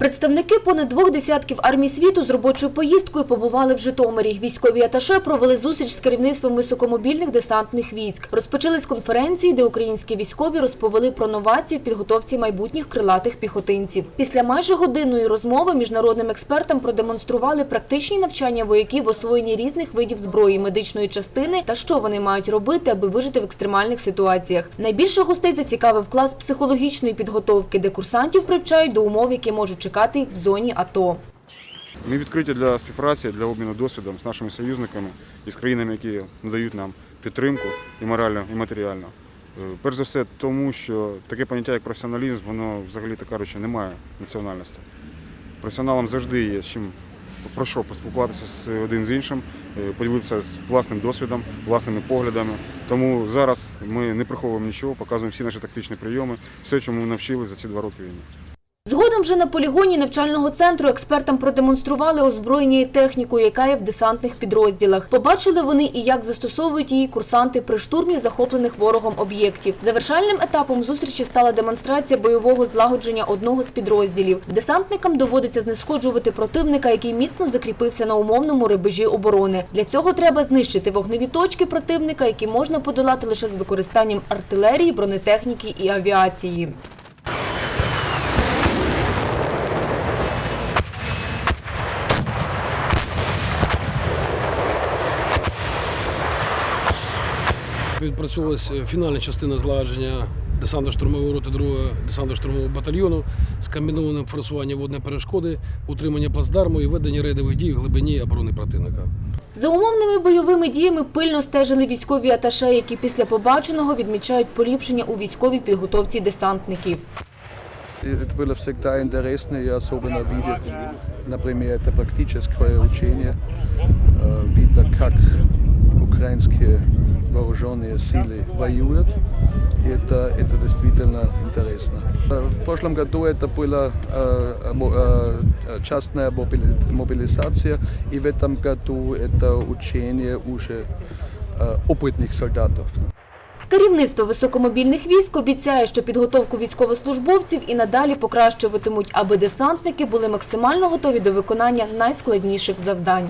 Представники понад двох десятків армій світу з робочою поїздкою побували в Житомирі. Військові аташе провели зустріч з керівництвом високомобільних десантних військ. Розпочали з конференції, де українські військові розповіли про новації в підготовці майбутніх крилатих піхотинців. Після майже годинної розмови міжнародним експертам продемонстрували практичні навчання вояків в освоєнні різних видів зброї, медичної частини та що вони мають робити, аби вижити в екстремальних ситуаціях. Найбільше гостей зацікавив клас психологічної підготовки, де курсантів привчають до умов, які можуть чекати їх в зоні АТО. Ми відкриті для співпраці, для обміну досвідом з нашими союзниками і з країнами, які надають нам підтримку і морально, і матеріально. Е, Перш за все, тому що таке поняття, як професіоналізм, воно взагалі то кажучи, не має національності. Професіоналам завжди є з чим про що поспілкуватися з один з іншим, е, поділитися власним досвідом, власними поглядами. Тому зараз ми не приховуємо нічого, показуємо всі наші тактичні прийоми, все, чому ми навчили за ці два роки війни. Згодом вже на полігоні навчального центру експертам продемонстрували озброєння і техніку, яка є в десантних підрозділах. Побачили вони і як застосовують її курсанти при штурмі захоплених ворогом об'єктів. Завершальним етапом зустрічі стала демонстрація бойового злагодження одного з підрозділів. Десантникам доводиться знешкоджувати противника, який міцно закріпився на умовному рубежі оборони. Для цього треба знищити вогневі точки противника, які можна подолати лише з використанням артилерії, бронетехніки і авіації. Відпрацьовувалася фінальна частина злагодження десантно-штурмової роти 2 десантно-штурмового батальйону з комбінованим форсуванням водної перешкоди, утримання плацдарму і ведення рейдових дій в глибині оборони противника. За умовними бойовими діями пильно стежили військові аташе, які після побаченого відмічають поліпшення у військовій підготовці десантників. Это было всегда интересно и особенно видеть, например, это практическое учение. Э, Видно, как украинские вооруженные силы воюют. И это, это действительно интересно. Э, В прошлом году это была э, мо- э, частная мобили- мобилизация, и в этом году это учение уже э, опытных солдатов. Керівництво високомобільних військ обіцяє, що підготовку військовослужбовців і надалі покращуватимуть, аби десантники були максимально готові до виконання найскладніших завдань.